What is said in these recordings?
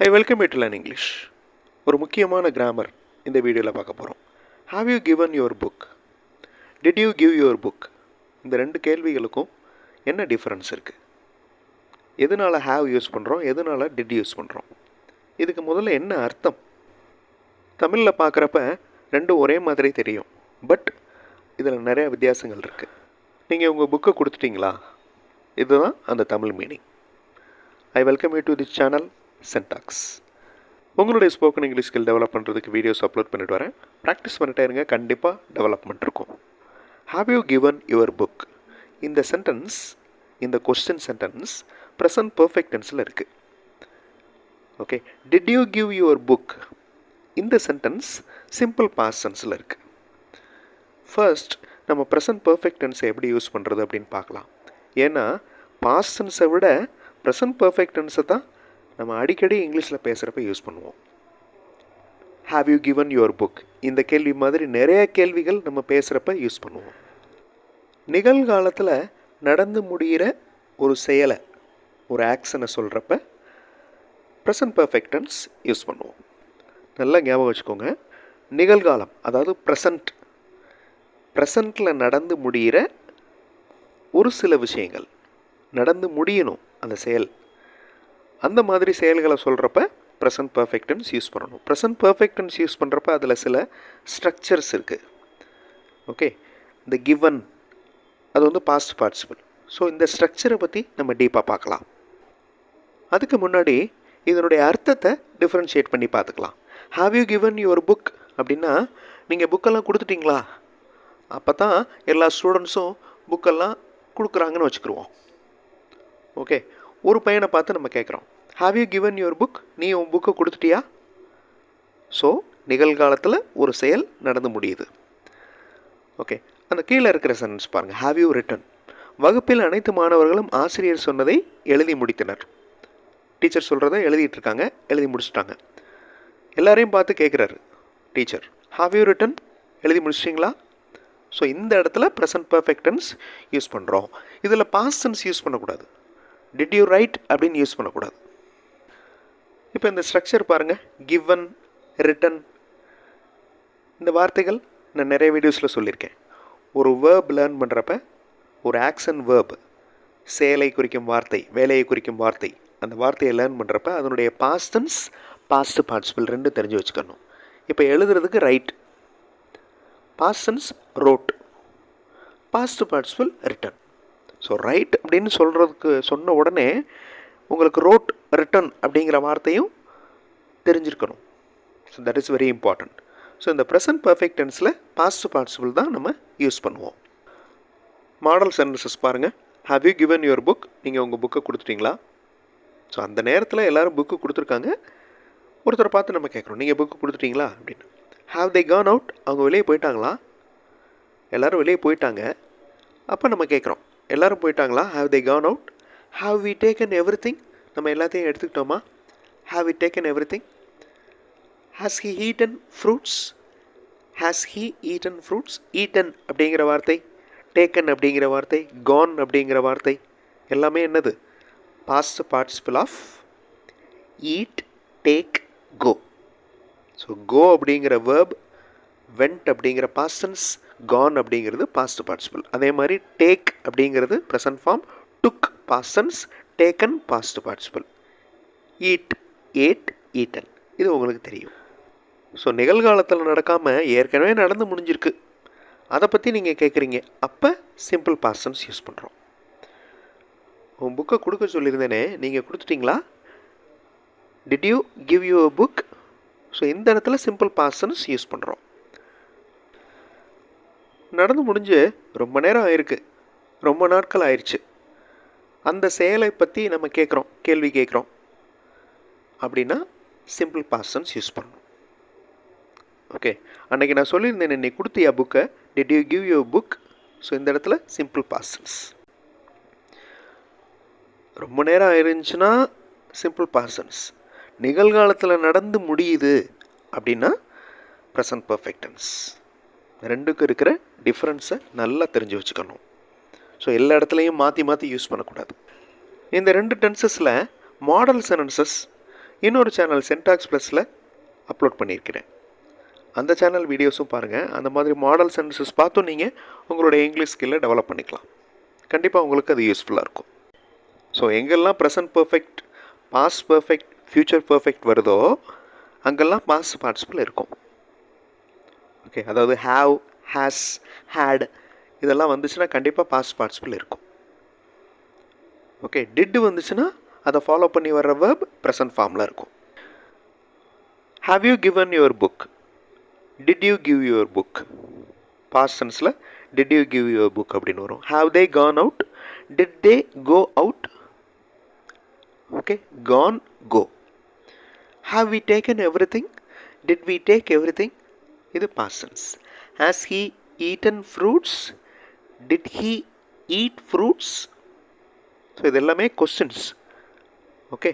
I welcome you to learn English ஒரு முக்கியமான grammar இந்த வீடியோவில் பார்க்க போகிறோம் have you given your book did you give your book இந்த ரெண்டு கேள்விகளுக்கும் என்ன டிஃப்ரென்ஸ் இருக்குது எதனால் ஹாவ் யூஸ் பண்ணுறோம் எதனால் டிட் யூஸ் பண்ணுறோம் இதுக்கு முதல்ல என்ன அர்த்தம்? தமிழில் பார்க்குறப்ப ரெண்டும் ஒரே மாதிரி தெரியும். பட் இதில் நிறையா வித்தியாசங்கள் இருக்குது நீங்கள் உங்கள் புக்கை கொடுத்துட்டீங்களா? இதுதான் அந்த Tamil meaning I welcome you to this channel Sentax உங்களுடைய ஸ்போக்கன் இங்கிலீஷ் ஸ்கில் டெவலப் பண்ணுறதுக்கு வீடியோஸ் அப்லோட் பண்ணிட்டு வரேன். ப்ராக்டிஸ் பண்ணிட்டே இருங்க கண்டிப்பாக டெவலப்மெண்ட் இருக்கும். Have you given your book இந்த சென்டென்ஸ் இந்த கொஸ்டின் சென்டென்ஸ் ப்ரெசன்ட் பர்ஃபெக்ட் டென்ஸில் இருக்குது okay did you give your book இந்த சென்டென்ஸ் சிம்பிள் பாஸ் டென்ஸில் இருக்குது ஃபர்ஸ்ட் நம்ம ப்ரெசன்ட் பர்ஃபெக்ட் டென்ஸை எப்படி யூஸ் பண்ணுறது அப்படின்னு பார்க்கலாம். ஏன்னா பாஸ்ட் டென்ஸை விட ப்ரெசன்ட் பர்ஃபெக்ட் டென்ஸை தான் நம்ம அடிக்கடி இங்கிலீஷில் பேசுகிறப்ப யூஸ் பண்ணுவோம். Have you given your book இந்த கேள்வி மாதிரி நிறைய கேள்விகள் நம்ம பேசுகிறப்ப யூஸ் பண்ணுவோம். நிகழ்காலத்தில் நடந்து முடிகிற ஒரு செயலை ஒரு ஆக்ஷனை சொல்கிறப்ப ப்ரெசன்ட் பர்ஃபெக்டன்ஸ் யூஸ் பண்ணுவோம். நல்லா ஞாபகம் வச்சுக்கோங்க. நிகழ்காலம் அதாவது ப்ரெசண்ட் ப்ரெசண்ட்டில் நடந்து முடிகிற ஒரு சில விஷயங்கள் நடந்து முடியணும் அந்த செயல். அந்த மாதிரி செயல்களை சொல்கிறப்ப ப்ரெசன்ட் பர்ஃபெக்ட் டென்ஸ் யூஸ் பண்ணணும். ப்ரெசன்ட் பர்ஃபெக்ட் டென்ஸ் யூஸ் பண்ணுறப்ப அதில் சில ஸ்ட்ரக்சர்ஸ் இருக்குது ஓகே இந்த கிவன் அது வந்து பாஸ்ட் பார்ட்டிசிபிள் ஸோ இந்த ஸ்ட்ரக்சரை பற்றி நம்ம டீப்பாக பார்க்கலாம். அதுக்கு முன்னாடி இதனுடைய அர்த்தத்தை டிஃப்ரென்ஷியேட் பண்ணி பார்த்துக்கலாம். Have you given your book அப்படின்னா நீங்கள் புக்கெல்லாம் கொடுத்துட்டீங்களா? அப்போ தான் எல்லா ஸ்டூடெண்ட்ஸும் புக்கெல்லாம் கொடுக்குறாங்கன்னு வச்சுக்கிடுவோம் ஓகே ஒரு பையனை பார்த்து நம்ம கேட்குறோம். Have you given your book நீ உன் புக்கை கொடுத்துட்டியா? ஸோ நிகழ்காலத்தில் ஒரு செயல் நடந்து முடியுது. ஓகே அந்த கீழே இருக்கிற சென்டென்ஸ் பாருங்கள் ஹாவ் யூ ரிட்டன் வகுப்பில் அனைத்து மாணவர்களும் ஆசிரியர் சொன்னதை எழுதி முடித்தனர். டீச்சர் சொல்கிறத எழுதிட்டு இருக்காங்க. எழுதி முடிச்சிட்டாங்க. எல்லாரையும் பார்த்து கேட்குறாரு டீச்சர் ஹாவ் யூ ரிட்டன் எழுதி முடிச்சிட்டிங்களா? ஸோ இந்த இடத்துல ப்ரெசன்ட் பர்ஃபெக்டன்ஸ் யூஸ் பண்ணுறோம் இதில் பாஸ்ட் யூஸ் பண்ணக்கூடாது. டிட் யூ ரைட் அப்படின்னு யூஸ் பண்ணக்கூடாது. இப்போ இந்த ஸ்ட்ரக்சர் பாருங்கள் கிவன் ரிட்டன் இந்த வார்த்தைகள் நான் நிறைய வீடியோஸில் சொல்லியிருக்கேன். ஒரு வேர்ப் லேர்ன் பண்ணுறப்ப ஒரு ஆக்ஷன் வேர்ப் செயலை குறிக்கும் வார்த்தை வேலையை குறிக்கும் வார்த்தை அந்த வார்த்தையை லேர்ன் பண்ணுறப்ப அதனுடைய பாஸ்டன்ஸ் பாஸ்ட் பார்ட்டிசிபிள் ரெண்டு தெரிஞ்சு வச்சுக்கணும். இப்போ எழுதுறதுக்கு write past tense wrote past participle written so write அப்படின்னு சொல்கிறதுக்கு சொன்ன உடனே உங்களுக்கு ரோட் ரிட்டன் அப்படிங்கிற வார்த்தையும் தெரிஞ்சிருக்கணும். So that is very important so இந்த ப்ரெசன்ட் பர்ஃபெக்ட் டென்ஸில் பாஸ்ட் பார்ட்டிசிபிள் தான் நம்ம யூஸ் பண்ணுவோம். மாடல் சென்டென்சஸ் பாருங்கள் have you given your book நீங்கள் உங்கள் புக்கை கொடுத்துட்டீங்களா? ஸோ அந்த நேரத்தில் எல்லோரும் புக்கு கொடுத்துருக்காங்க. ஒருத்தரை பார்த்து நம்ம கேட்குறோம். நீங்கள் புக்கு கொடுத்துட்டீங்களா? அப்படின்னு. ஹாவ் தே கான் அவுட் அவங்க வெளியே போயிட்டாங்களா? எல்லோரும் வெளியே போயிட்டாங்க. அப்போ நம்ம கேட்குறோம். எல்லோரும் போயிட்டாங்களா? Have they gone out have we taken everything நம்ம எல்லாத்தையும் எடுத்துக்கிட்டோமா? Have we taken everything has he eaten fruits has he eaten fruits eaten அப்படிங்கிற வார்த்தை டேக்கன் அப்படிங்கிற வார்த்தை கான் அப்படிங்கிற வார்த்தை எல்லாமே என்னது? Past participle of eat take go so go அப்படிங்கிற வேர்ப் வெண்ட் அப்படிங்கிற பாஸ்டன்ஸ் கான் அப்படிங்கிறது பாஸ்ட் பார்ட்டிசிபிள் அதே மாதிரி டேக் அப்படிங்கிறது present form took persons taken past participle eat ate eaten இது உங்களுக்கு தெரியும். ஸோ நிகழ்காலத்தில் நடக்காமல் ஏற்கனவே நடந்து முடிஞ்சிருக்கு. அதை பற்றி நீங்கள் கேட்குறீங்க அப்போ சிம்பிள் பாஸ்டன்ஸ் யூஸ் பண்ணுறோம் உன் புக்கை கொடுக்க சொல்லியிருந்தேனே நீங்கள் கொடுத்துட்டீங்களா? Did you give you a book so இந்த இடத்துல சிம்பிள் பாஸ்டன்ஸ் யூஸ் பண்ணுறோம் நடந்து முடிஞ்சு ரொம்ப நேரம் ஆயிருக்கு. ரொம்ப நாட்கள் ஆயிடுச்சு. அந்த செயலை பற்றி நம்ம கேட்குறோம் கேள்வி கேட்குறோம் அப்படின்னா சிம்பிள் பாஸ்டன்ஸ் யூஸ் பண்ணணும். ஓகே அன்றைக்கி நான் சொல்லியிருந்தேன் இன்னைக்கு கொடுத்தியா புக்கை did you give you book so இந்த இடத்துல சிம்பிள் பாஸ்டன்ஸ் ரொம்ப நேரம் ஆயிருந்துச்சுன்னா சிம்பிள் பாஸ்டன்ஸ் நிகழ்காலத்தில் நடந்து முடியுது அப்படின்னா ப்ரெசன்ட் பர்ஃபெக்டன்ஸ் ரெண்டுக்கும் இருக்கிற டிஃப்ரென்ஸை நல்லா தெரிஞ்சு வச்சுக்கணும். ஸோ எல்லா இடத்துலையும் மாற்றி மாற்றி யூஸ் பண்ணக்கூடாது. இந்த ரெண்டு டென்சஸில் மாடல் சென்டென்சஸ் இன்னொரு சேனல் சென்டாக்ஸ் ப்ளஸில் அப்லோட் பண்ணியிருக்கிறேன். அந்த சேனல் வீடியோஸும் பாருங்கள் அந்த மாதிரி மாடல் சென்டென்சஸ் பார்த்தும் நீங்கள் உங்களுடைய இங்கிலீஷ் ஸ்கில்லை டெவலப் பண்ணிக்கலாம். கண்டிப்பாக உங்களுக்கு அது யூஸ்ஃபுல்லாக இருக்கும். ஸோ எங்கெல்லாம் present perfect past perfect future perfect வருதோ அங்கெல்லாம் பாஸ் பார்ட்டிசிபிள் இருக்கும். ஓகே அதாவது ஹாவ் ஹேஸ் ஹேட் இதெல்லாம் வந்துச்சுன்னா கண்டிப்பாக பாஸ்ட் பார்ட்டிசிபிள் இருக்கும். ஓகே டிட்டு வந்துச்சுன்னா அதை ஃபாலோ பண்ணி வர்ற வேர்ப் ப்ரெசன்ட் ஃபார்மில் இருக்கும். Have you given your book did you give your book past சென்ஸில் did you give your book அப்படின்னு வரும். Have they gone out did they go out okay gone go have we taken everything did we take everything இது past tense has he eaten fruits did he eat fruits so இது எல்லாமே questions okay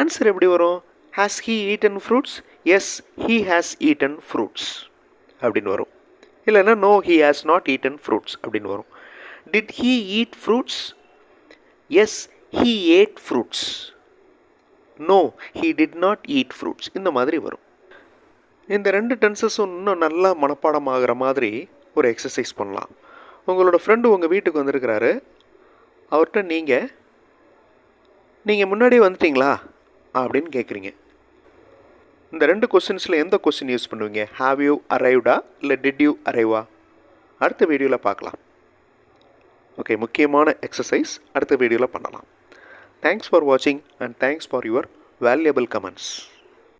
answer எப்படி வரும்? Has he eaten fruits yes he has eaten fruits அப்படின்னு வரும். இல்லைன்னா no he has not eaten fruits அப்படின்னு வரும். Did he eat fruits yes he ate fruits no he did not eat fruits இந்த மாதிரி வரும். இந்த ரெண்டு டென்சஸும் இன்னும் நல்லா மனப்பாடம் ஆகிற மாதிரி ஒரு எக்ஸசைஸ் பண்ணலாம். உங்களோட ஃப்ரெண்டு உங்கள் வீட்டுக்கு வந்திருக்கிறாரு. அவர்கிட்ட நீங்கள் நீங்கள் முன்னாடியே வந்துட்டீங்களா? அப்படின்னு கேட்குறீங்க இந்த ரெண்டு கொஸ்டின்ஸில் எந்த கொஸ்டின் யூஸ் பண்ணுவீங்க? ஹாவ் யூ அரைவ்டா இல்லை டிட் யூ அரைவா அடுத்த வீடியோவில் பார்க்கலாம். ஓகே முக்கியமான எக்ஸசைஸ் அடுத்த வீடியோவில் பண்ணலாம். தேங்க்ஸ் ஃபார் வாட்சிங் and thanks for your valuable comments